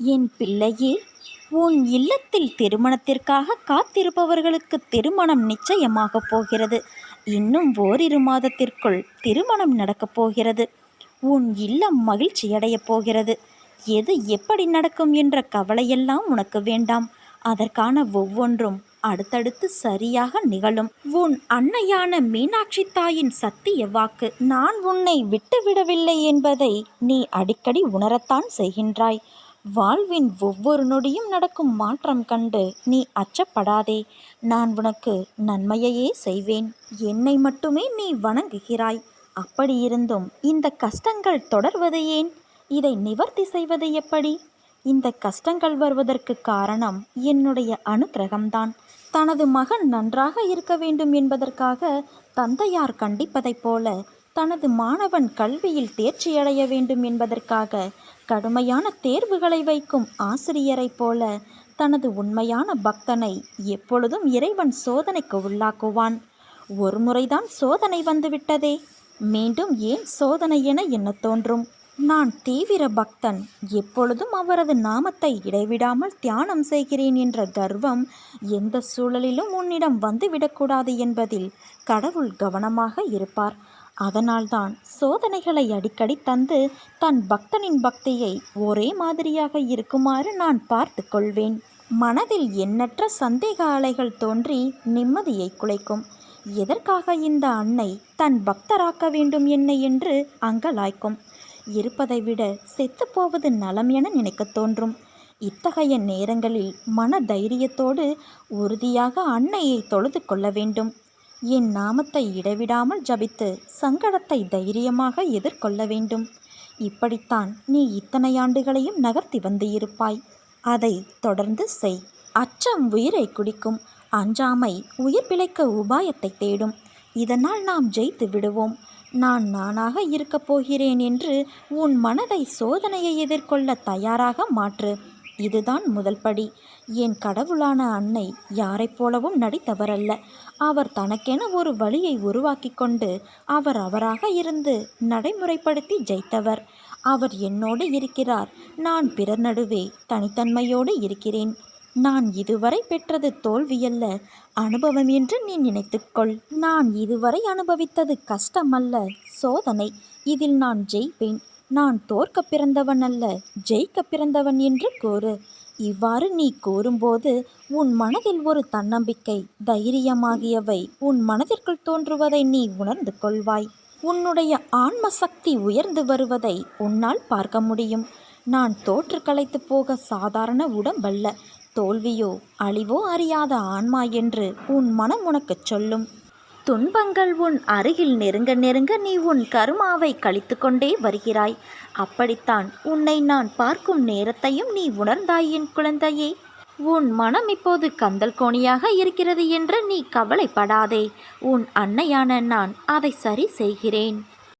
என் பிள்ளையே உன் இல்லத்தில் திருமணத்திற்காக காத்திருப்பவர்களுக்கு திருமணம் நிச்சயமாகப் போகிறது. இன்னும் ஓரிரு மாதத்திற்குள் திருமணம் நடக்கப் போகிறது. உன் இல்லம் மகிழ்ச்சியடையப் போகிறது. எது எப்படி நடக்கும் என்ற கவலையெல்லாம் உனக்கு வேண்டாம். அதற்கான ஒவ்வொன்றும் அடுத்தடுத்து சரியாக நிகழும். உன் அன்னையான மீனாட்சி தாயின் சத்திய வாக்கு நான் உன்னை விட்டுவிடவில்லை என்பதை நீ அடிக்கடி உணரத்தான் செய்கின்றாய். வாழ்வின் ஒவ்வொரு நொடியும் நடக்கும் மாற்றம் கண்டு நீ அச்சப்படாதே. நான் உனக்கு நன்மையையே செய்வேன். என்னை மட்டுமே நீ வணங்குகிறாய். அப்படியிருந்தும் இந்த கஷ்டங்கள் தொடர்வது ஏன்? இதை நிவர்த்தி செய்வது எப்படி? இந்த கஷ்டங்கள் வருவதற்கு காரணம் என்னுடைய அனுக்கிரகம்தான். தனது மகன் நன்றாக இருக்க வேண்டும் என்பதற்காக தந்தையார் கண்டிப்பதைப் போல தனது மாணவன் கல்வியில் தேர்ச்சியடைய வேண்டும் என்பதற்காக கடுமையான தேர்வுகளை வைக்கும் ஆசிரியரைப் போல தனது உண்மையான பக்தனை எப்பொழுதும் இறைவன் சோதனைக்கு உள்ளாக்குவான். ஒரு முறைதான் சோதனை வந்துவிட்டதே. மீண்டும் ஏன் சோதனை என என்ன தோன்றும். நான் தீவிர பக்தன். எப்பொழுதும் அவரது நாமத்தை இடைவிடாமல் தியானம் செய்கிறேன் என்ற கர்வம் எந்த சூழலிலும் உன்னிடம் வந்துவிடக்கூடாது என்பதில் கடவுள் கவனமாக இருப்பார். அதனால்தான் சோதனைகளை அடிக்கடி தந்து தன் பக்தனின் பக்தியை ஒரே மாதிரியாக இருக்குமாறு நான் பார்த்து கொள்வேன். மனதில் எண்ணற்ற சந்தேக அலைகள் தோன்றி நிம்மதியை குலைக்கும். எதற்காக இந்த அன்னை தன் பக்தராக்க வேண்டும் என்னை என்று அங்கலாய்க்கும்? இருப்பதை விட செத்துப்போவது நலம் என நினைக்கத் தோன்றும். இத்தகைய நேரங்களில் மன தைரியத்தோடு உறுதியாக அன்னையை தொழுது கொள்ள வேண்டும். என் நாமத்தை இடைவிடாமல் ஜபித்து சங்கடத்தை தைரியமாக எதிர்கொள்ள வேண்டும். இப்படித்தான் நீ இத்தனை ஆண்டுகளையும் நகர்த்தி வந்து இருப்பாய் அதை தொடர்ந்து செய். அச்சம் உயிரை குடிக்கும். அஞ்சாமை உயிர் பிழைக்க உபாயத்தை தேடும். இதனால் நாம் ஜெயித்து விடுவோம். நான் நானாக இருக்கப் போகிறேன் என்று உன் மனதை சோதனையை எதிர்கொள்ள தயாராக மாற்று. இதுதான் முதல் படி. என் கடவுளான அன்னை யாரைப் போலவும் நடித்தவரல்ல. அவர் தனக்கென ஒரு வழியை உருவாக்கி கொண்டு அவர் அவராக இருந்து நடைமுறைப்படுத்தி ஜெயித்தவர். அவர் என்னோடு இருக்கிறார். நான் பிறர் நடுவே தனித்தன்மையோடு இருக்கிறேன். நான் இதுவரை பெற்றது தோல்வியல்ல. அனுபவம் என்று நீ நினைத்துக்கொள் நான் இதுவரை அனுபவித்தது கஷ்டமல்ல. சோதனை. இதில் நான் ஜெயிப்பேன். நான் தோற்க பிறந்தவன் அல்ல ஜெயிக்க பிறந்தவன் என்று கூறு. இவ்வாறு நீ கூறும்போது உன் மனதில் ஒரு தன்னம்பிக்கை தைரியமாகியவை உன் மனதிற்குள் தோன்றுவதை நீ உணர்ந்து கொள்வாய். உன்னுடைய ஆன்ம சக்தி உயர்ந்து வருவதை உன்னால் பார்க்க முடியும். நான் தோற்று களைத்து போக சாதாரண உடம்பல்ல. தோல்வியோ அழிவோ அறியாத ஆன்மா என்று உன் மனம் உனக்குச் சொல்லும். துன்பங்கள் உன் அருகில் நெருங்க நெருங்க நீ உன் கருமாவை கழித்து கொண்டே வருகிறாய். அப்படித்தான் உன்னை நான் பார்க்கும் நேரத்தையும் நீ உணர்ந்தாய் என் குழந்தையே. உன் மனம் இப்போது கந்தல் கோணியாக இருக்கிறது என்று நீ கவலைப்படாதே. உன் அன்னையான நான் அதை சரி செய்கிறேன்.